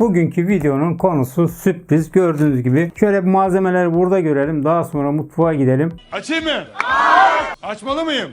Bugünkü videonun konusu sürpriz. Gördüğünüz gibi şöyle bir malzemeleri burada görelim. Daha sonra mutfağa gidelim. Açayım mı? Açmalı mıyım?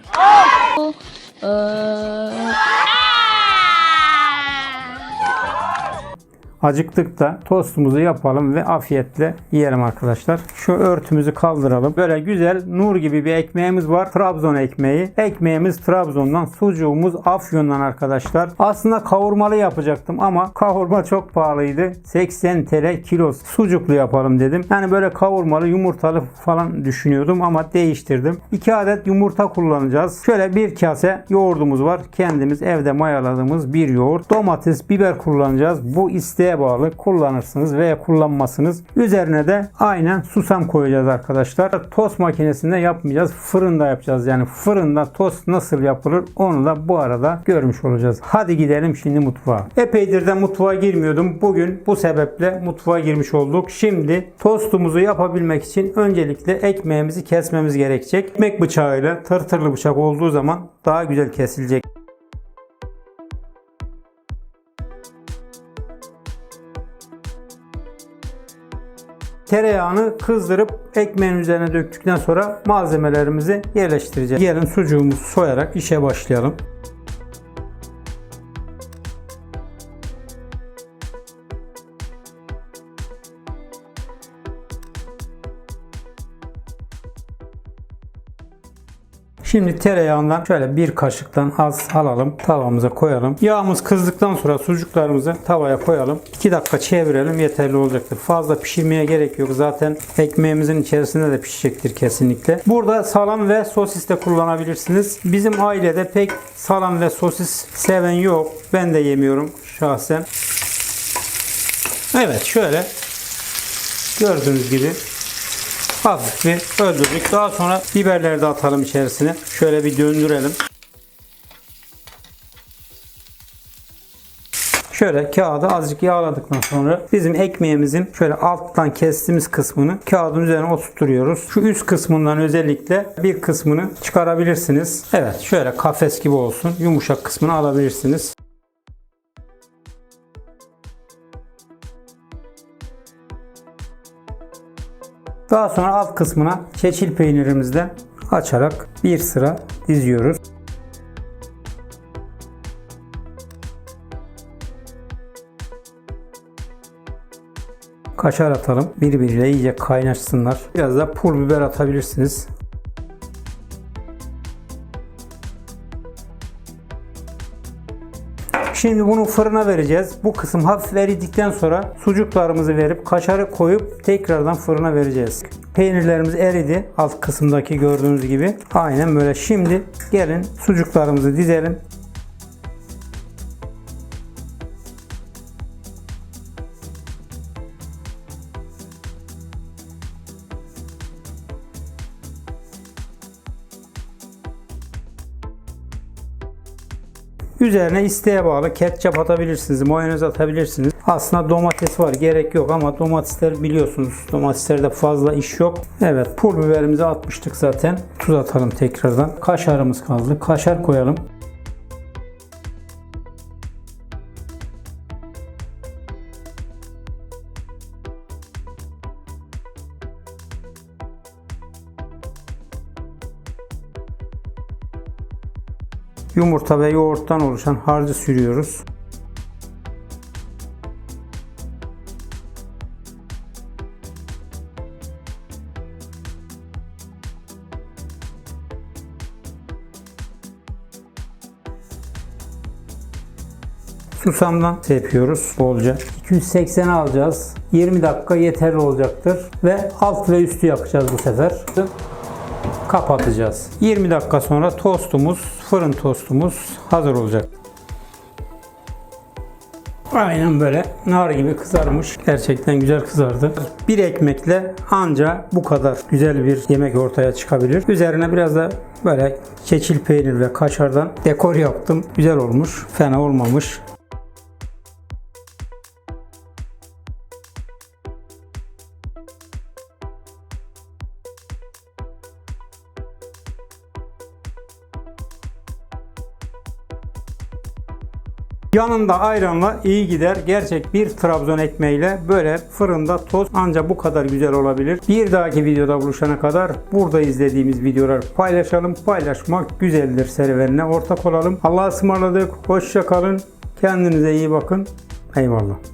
Acıktık da tostumuzu yapalım ve afiyetle yiyelim arkadaşlar. Şu örtümüzü kaldıralım. Böyle güzel nur gibi bir ekmeğimiz var. Trabzon ekmeği. Ekmeğimiz Trabzon'dan, sucuğumuz Afyon'dan arkadaşlar. Aslında kavurmalı yapacaktım ama kavurma çok pahalıydı. 80 TL kilosu. Sucuklu yapalım dedim. Yani böyle kavurmalı, yumurtalı falan düşünüyordum ama değiştirdim. 2 adet yumurta kullanacağız. Şöyle bir kase yoğurdumuz var. Kendimiz evde mayaladığımız bir yoğurt. Domates, biber kullanacağız. Bu isteğe bağlı kullanırsınız veya kullanmasınız. Üzerine de aynen susam koyacağız arkadaşlar. Tost makinesinde yapmayacağız. Fırında yapacağız. Yani fırında tost nasıl yapılır onu da bu arada görmüş olacağız. Hadi gidelim şimdi mutfağa. Epeydir de mutfağa girmiyordum. Bugün bu sebeple mutfağa girmiş olduk. Şimdi tostumuzu yapabilmek için öncelikle ekmeğimizi kesmemiz gerekecek. Ekmek bıçağıyla tırtırlı bıçak olduğu zaman daha güzel kesilecek. Tereyağını kızdırıp ekmeğin üzerine döktükten sonra malzemelerimizi yerleştireceğiz. Gelin sucuğumuzu soyarak işe başlayalım. Şimdi tereyağından şöyle bir kaşıktan az alalım. Tavamıza koyalım. Yağımız kızdıktan sonra sucuklarımızı tavaya koyalım. 2 dakika çevirelim yeterli olacaktır. Fazla pişirmeye gerek yok. Zaten ekmeğimizin içerisinde de pişecektir kesinlikle. Burada salam ve sosis de kullanabilirsiniz. Bizim ailede pek salam ve sosis seven yok. Ben de yemiyorum şahsen. Evet şöyle gördüğünüz gibi hafif bir öldürdük. Daha sonra biberleri de atalım içerisine. Şöyle bir döndürelim. Şöyle kağıdı azıcık yağladıktan sonra bizim ekmeğimizin şöyle alttan kestiğimiz kısmını kağıdın üzerine oturtuyoruz. Şu üst kısmından özellikle bir kısmını çıkarabilirsiniz. Evet şöyle kafes gibi olsun. Yumuşak kısmını alabilirsiniz. Daha sonra alt kısmına çeçil peynirimizden açarak bir sıra diziyoruz. Kaşar atalım. Birbiriyle iyice kaynaşsınlar. Biraz da pul biber atabilirsiniz. Şimdi bunu fırına vereceğiz. Bu kısım hafif eridikten sonra sucuklarımızı verip kaşarı koyup tekrardan fırına vereceğiz. Peynirlerimiz eridi. Alt kısımdaki gördüğünüz gibi. Aynen böyle. Şimdi gelin sucuklarımızı dizelim. Üzerine isteğe bağlı ketçap atabilirsiniz, mayonez atabilirsiniz. Aslında domates var, gerek yok ama domatesler biliyorsunuz domateslerde fazla iş yok. Evet, pul biberimizi atmıştık zaten. Tuz atalım tekrardan. Kaşarımız kaldı. Kaşar koyalım. Yumurta ve yoğurttan oluşan harcı sürüyoruz. Susamdan sepiyoruz bolca. 280 alacağız. 20 dakika yeterli olacaktır. Ve alt ve üstü yakacağız bu sefer kapatacağız. 20 dakika sonra tostumuz, fırın tostumuz hazır olacak. Aynen böyle nar gibi kızarmış. Gerçekten güzel kızardı. Bir ekmekle anca bu kadar güzel bir yemek ortaya çıkabilir. Üzerine biraz da böyle keçil peynir ve kaşardan dekor yaptım. Güzel olmuş. Fena olmamış. Yanında ayranla iyi gider. Gerçek bir Trabzon ekmeğiyle böyle fırında tost ancak bu kadar güzel olabilir. Bir dahaki videoda buluşana kadar burada izlediğimiz videoları paylaşalım. Paylaşmak güzeldir serüvenine ortak olalım. Allah'a ısmarladık. Hoşça kalın. Kendinize iyi bakın. Eyvallah.